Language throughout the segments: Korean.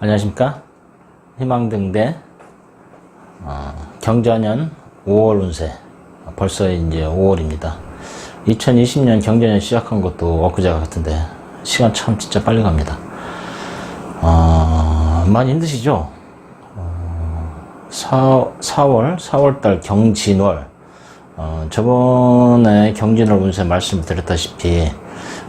안녕하십니까? 희망등대 어, 경자년 5월 운세. 벌써 이제 5월입니다. 2020년 경자년 시작한 것도 엊그제 같은데 시간 참 진짜 빨리 갑니다. 어, 많이 힘드시죠? 어, 4, 4월 4월달 경진월. 어, 저번에 경진월 운세 말씀을 드렸다시피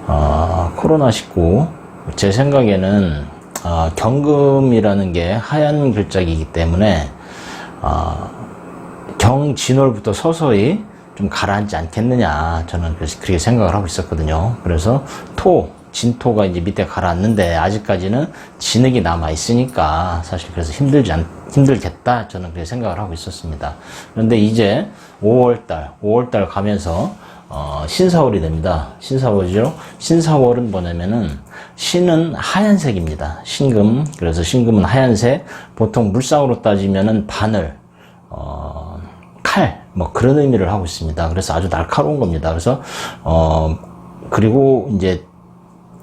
어, 코로나19 제 생각에는 어, 경금이라는 게 하얀 글자이기 때문에 어, 경진월부터 서서히 좀 가라앉지 않겠느냐 저는 그래서 그렇게 생각을 하고 있었거든요. 그래서 토 진토가 이제 밑에 가라앉는데 아직까지는 진흙이 남아 있으니까 사실 그래서 힘들지 않, 힘들겠다 저는 그렇게 생각을 하고 있었습니다. 그런데 이제 5월달 5월달 가면서 어, 신사월이 됩니다. 신사월이죠. 신사월은 뭐냐면은 신은 하얀색입니다. 신금. 그래서 신금은 하얀색. 보통 물상으로 따지면은 바늘, 어, 칼, 뭐 그런 의미를 하고 있습니다. 그래서 아주 날카로운 겁니다. 그래서 어 그리고 이제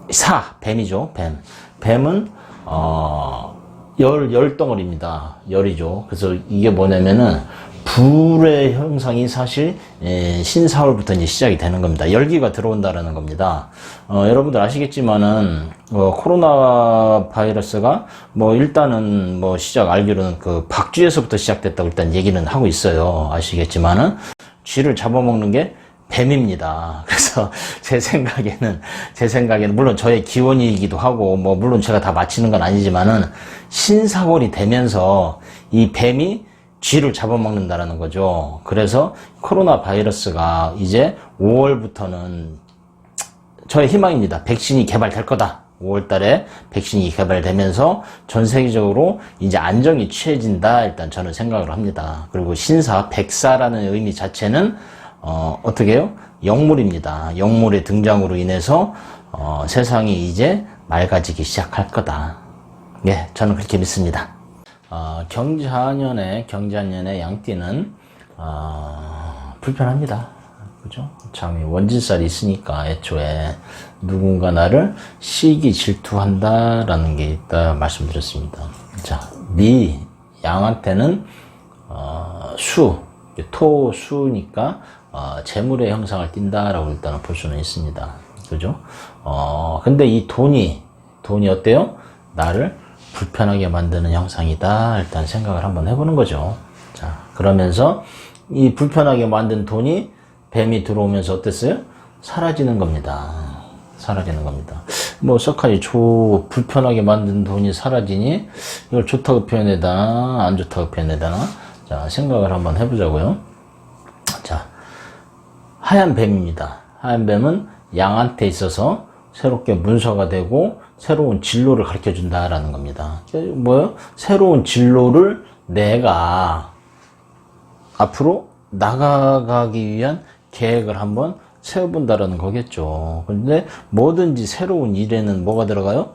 사 뱀이죠. 뱀. 뱀은 어 열, 열 덩어리입니다. 열이죠. 그래서 이게 뭐냐면은, 불의 형상이 사실, 에, 신사월부터 이제 시작이 되는 겁니다. 열기가 들어온다라는 겁니다. 어, 여러분들 아시겠지만은, 어, 코로나 바이러스가 뭐 일단은 뭐 시작 알기로는 그 박쥐에서부터 시작됐다고 일단 얘기는 하고 있어요. 아시겠지만은, 쥐를 잡아먹는 게 뱀입니다. 그래서 제 생각에는 제 생각에는 물론 저의 기원이기도 하고 뭐 물론 제가 다 맞히는 건 아니지만은 신사월이 되면서 이 뱀이 쥐를 잡아먹는다라는 거죠. 그래서 코로나 바이러스가 이제 5월부터는 저의 희망입니다. 백신이 개발될 거다. 5월 달에 백신이 개발되면서 전 세계적으로 이제 안정이 취해진다. 일단 저는 생각을 합니다. 그리고 신사, 백사라는 의미 자체는 어, 어떻게 해요? 영물입니다. 영물의 등장으로 인해서 어, 세상이 이제 맑아지기 시작할 거다. 예, 저는 그렇게 믿습니다. 어, 경자년에 경자년에 양띠는 어, 불편합니다. 그죠? 참 원진살이 있으니까 애초에 누군가 나를 시기 질투한다라는 게 있다 말씀드렸습니다. 자, 미 양한테는 어, 수, 토, 수니까 어, 재물의 형상을 띈다라고 일단은 볼 수는 있습니다. 그죠? 어, 근데 이 돈이, 돈이 어때요? 나를 불편하게 만드는 형상이다. 일단 생각을 한번 해보는 거죠. 자, 그러면서 이 불편하게 만든 돈이 뱀이 들어오면서 어땠어요? 사라지는 겁니다. 사라지는 겁니다. 뭐, 석하니 조, 불편하게 만든 돈이 사라지니, 이걸 좋다고 표현해야 되나, 안 좋다고 표현해야 되나? 자, 생각을 한번 해보자고요. 자, 하얀 뱀입니다. 하얀 뱀은 양한테 있어서 새롭게 문서가 되고 새로운 진로를 가르쳐 준다라는 겁니다. 뭐요? 새로운 진로를 내가 앞으로 나가가기 위한 계획을 한번 세워본다라는 거겠죠. 근데 뭐든지 새로운 일에는 뭐가 들어가요?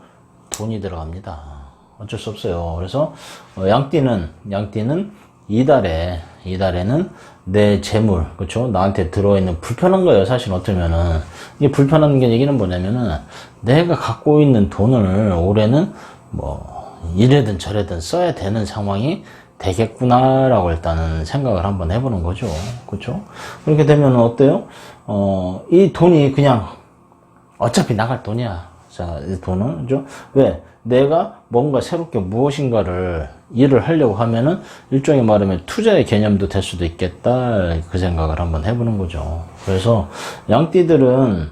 돈이 들어갑니다. 어쩔 수 없어요. 그래서 어, 양띠는 양띠는 이달에 이달에는 내 재물 그렇죠 나한테 들어있는 불편한 거예요 사실 어쩌면은. 이게 불편한 게 얘기는 뭐냐면은 내가 갖고 있는 돈을 올해는 뭐 이래든 저래든 써야 되는 상황이 되겠구나라고 일단은 생각을 한번 해보는 거죠. 그렇죠 그렇게 되면 어때요? 어 이 돈이 그냥 어차피 나갈 돈이야. 자, 이 돈은, 그죠? 왜? 내가 뭔가 새롭게 무엇인가를 일을 하려고 하면은 일종의 말하면 투자의 개념도 될 수도 있겠다. 그 생각을 한번 해보는 거죠. 그래서 양띠들은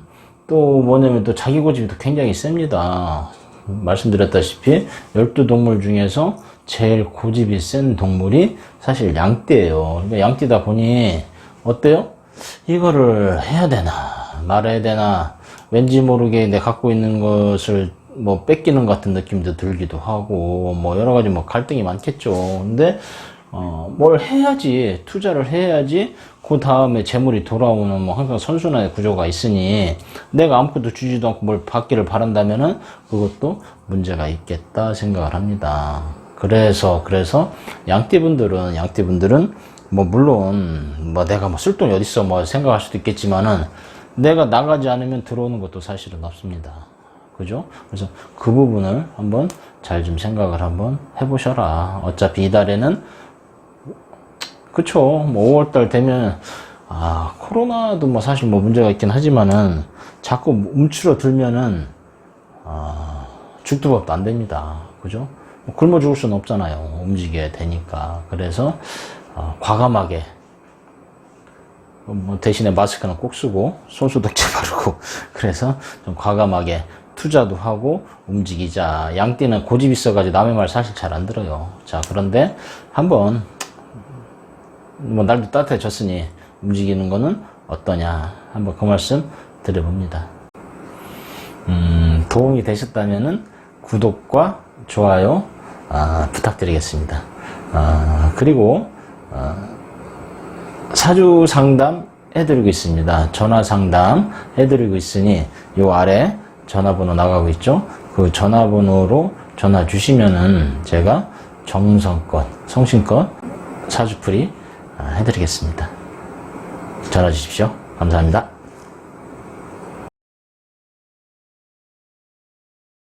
또 뭐냐면 또 자기 고집이 또 굉장히 셉니다. 말씀드렸다시피 12동물 중에서 제일 고집이 센 동물이 사실 양띠예요. 그러니까 양띠다 보니 어때요? 이거를 해야 되나 말아야 되나 왠지 모르게 내 갖고 있는 것을 뭐 뺏기는 것 같은 느낌도 들기도 하고 뭐 여러 가지 뭐 갈등이 많겠죠. 근데 어 뭘 해야지 투자를 해야지 그 다음에 재물이 돌아오는 뭐 항상 선순환의 구조가 있으니 내가 아무것도 주지도 않고 뭘 받기를 바란다면은 그것도 문제가 있겠다 생각을 합니다. 그래서 그래서 양띠분들은 양띠분들은 뭐 물론 뭐 내가 뭐 쓸 돈이 어디 있어 뭐 생각할 수도 있겠지만은 내가 나가지 않으면 들어오는 것도 사실은 없습니다. 그죠? 그래서 그 부분을 한번 잘 좀 생각을 한번 해보셔라. 어차피 이달에는 그쵸. 뭐 5월달 되면, 아, 코로나도 뭐 사실 뭐 문제가 있긴 하지만은, 자꾸 움츠러들면은, 아, 죽도 밥도 안 됩니다. 그죠? 뭐 굶어 죽을 수는 없잖아요. 움직여야 되니까. 그래서, 아, 과감하게, 뭐 대신에 마스크는 꼭 쓰고, 손소독제 바르고, 그래서 좀 과감하게 투자도 하고 움직이자. 양띠는 고집 있어가지고 남의 말 사실 잘 안 들어요. 자, 그런데 한번 뭐 날도 따뜻해졌으니 움직이는 거는 어떠냐 한번 그 말씀 드려봅니다. 음, 도움이 되셨다면은 구독과 좋아요 아, 부탁드리겠습니다. 아, 그리고 아, 사주 상담 해드리고 있습니다. 전화 상담 해드리고 있으니 요 아래 전화번호 나가고 있죠. 그 전화번호로 전화 주시면은 제가 정성껏 성심껏 사주풀이 아, 해드리겠습니다. 전화 주십시오. 감사합니다.